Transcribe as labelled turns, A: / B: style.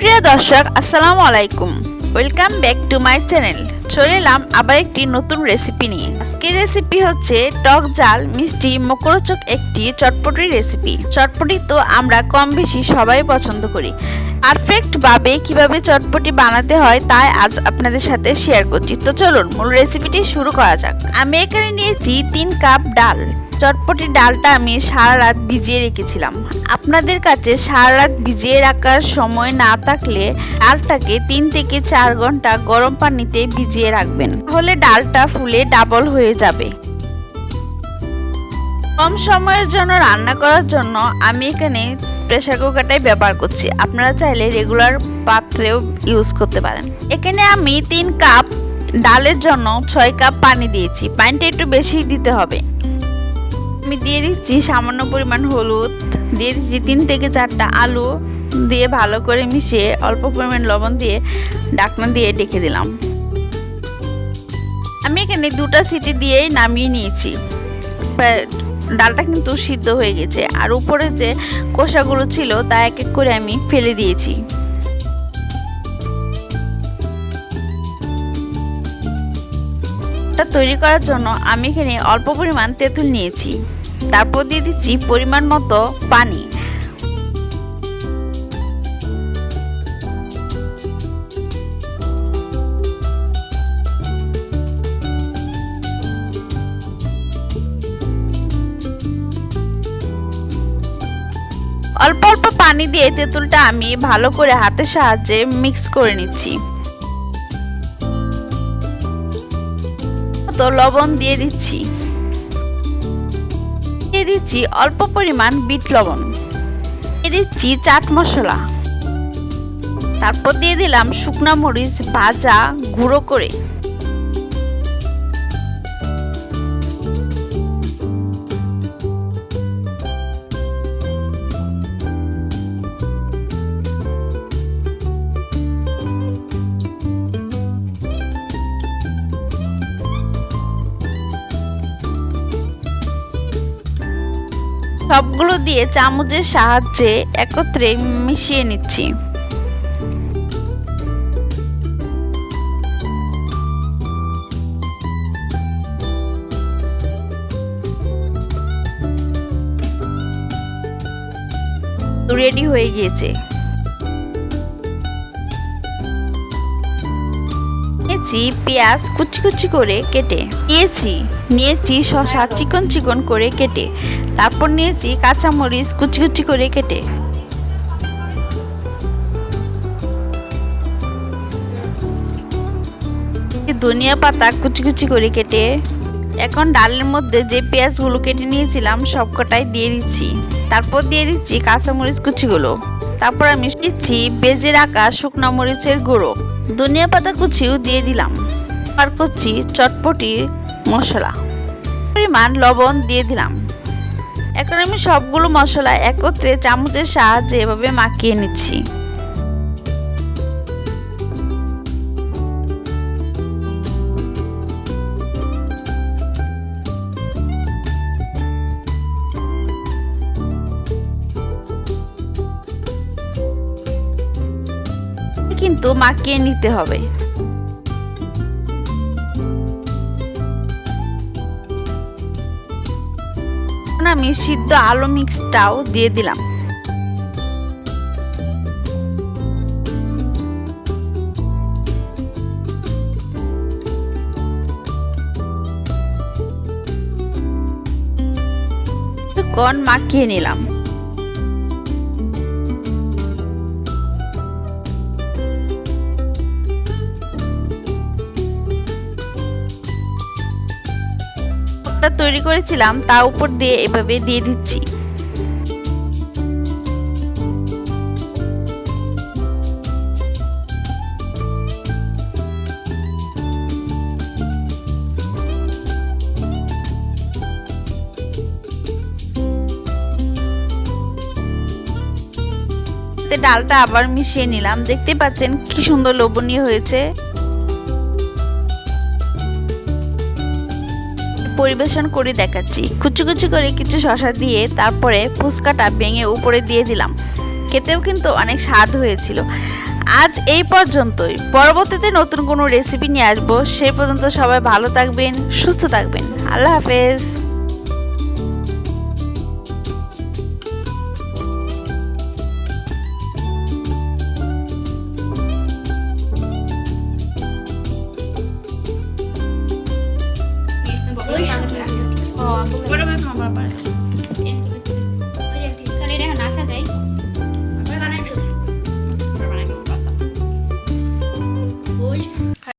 A: সুপ্রিয় দর্শক, আসসালামু আলাইকুম। Welcome back to my channel চলে এলাম আবার একটি নতুন রেসিপি নিয়ে। আজকের রেসিপি হচ্ছে টক জাল, মিষ্টি, মকরচক একটি চটপটি রেসিপি চটপটি তো আমরা কম বেশি সবাই পছন্দ করি। পারফেক্ট ভাবে কীভাবে চটপটি বানাতে হয় তাই আজ আপনাদের সাথে শেয়ার করছি। তো চলুন, মূল রেসিপিটি শুরু করা যাক। আমি এখানে নিয়েছি তিন কাপ ডাল। চটপটি ডালটা আমি সারা রাত ভিজিয়ে রেখেছিলাম। আপনাদের কাছে সারা রাত ভিজিয়ে রাখার সময় না থাকলে ডালটাকে তিন থেকে চার ঘণ্টা গরম পানিতে ভিজিয়ে রাখবেন। তাহলে ডালটা ফুলে ডাবল হয়ে যাবে। কম সময়ের জন্য রান্না করার জন্য আমি এখানে প্রেসার কুকারটাই ব্যবহার করছি। আপনারা চাইলে রেগুলার পাত্রেও ইউজ করতে পারেন। এখানে আমি তিন কাপ ডালের জন্য ছয় কাপ পানি দিয়েছি। পানিটা একটু বেশি দিতে হবে। আমি দিয়ে দিচ্ছি সামান্য পরিমাণ হলুদ। দিয়ে দিচ্ছি তিন থেকে চারটা আলু দিয়ে ভালো করে মিশিয়ে অল্প পরিমাণ লবণ দিয়ে ডাকনা দিয়ে ডেকে দিলাম। আমি এখানে দুটা সিটি দিয়েই নামিয়ে নিয়েছি। ডালটা কিন্তু সিদ্ধ হয়ে গেছে। আর উপরে যে কোষাগুলো ছিল, তা এক এক করে আমি ফেলে দিয়েছি। তৈরি করার জন্য আমি এখানে অল্প পরিমাণ তেঁতুল নিয়েছি। তারপর দিয়ে দিচ্ছি পরিমাণ মতো পানি। পানি দিয়ে তেঁতুলটা আমি ভালো করে হাতের সাহায্যে মিক্স করে নিচ্ছি। তো লবণ দিয়ে দিচ্ছি। দিয়ে দিচ্ছি অল্প পরিমাণ বিট লবণ। দিয়ে দিচ্ছি চাট মশলা। তারপর দিয়ে দিলাম শুকনা মরিচ ভাজা গুঁড়ো করে। সবগুলো দিয়ে চামচের সাহায্যে একত্রে মিশিয়ে নিচ্ছি। রেডি হয়ে গিয়েছে। নিয়েছি পেঁয়াজ কুচি কুচি করে কেটে। নিয়েছি নিয়েছি শসা চিকন চিকন করে কেটে। তারপর নিয়েছি কাঁচামরিচ কুচি কুচি করে কেটে। ধনিয়া পাতা কুচি কুচি করে কেটে। এখন ডালের মধ্যে যে পেঁয়াজগুলো কেটে নিয়েছিলাম সবকটাই দিয়ে দিচ্ছি। তারপর দিয়ে দিচ্ছি কাঁচামরিচ কুচিগুলো। তারপর আমি দিচ্ছি বেজে রাখা শুকনো মরিচের গুঁড়ো। ধনিয়া পাতা কুচিও দিয়ে দিলাম। আর করছি চটপটি মশলা। পরিমাণ লবণ দিয়ে দিলাম। এখন আমি সবগুলো মশলা একত্রে চামচের সাহায্যে এভাবে মাখিয়ে নিচ্ছি। কিন্তু মাখিয়ে নিতে হবে। আমি সিদ্ধ আলু মিক্সটাও দিয়ে দিলাম। কন মাখিয়ে নিলাম। টা তৈরি করেছিলাম, তা উপর দিয়ে এভাবে দিয়ে দিচ্ছি। ডালটা আবার মিশিয়ে নিলাম। দেখতে পাচ্ছেন কি সুন্দর লোভনীয় হয়েছে। পরিবেশন করে দেখাচ্ছি। কুচি কুচি করে কিছু শশা দিয়ে তারপরে ফুচকাটা ভেঙে উপরে দিয়ে দিলাম। খেতেও কিন্তু অনেক স্বাদ হয়েছিল। আজ এই পর্যন্তই। পরবর্তীতে নতুন কোনো রেসিপি নিয়ে আসব। সেই পর্যন্ত সবাই ভালো থাকবেন, সুস্থ থাকবেন। আল্লাহ হাফেজ। আমার বাড়ি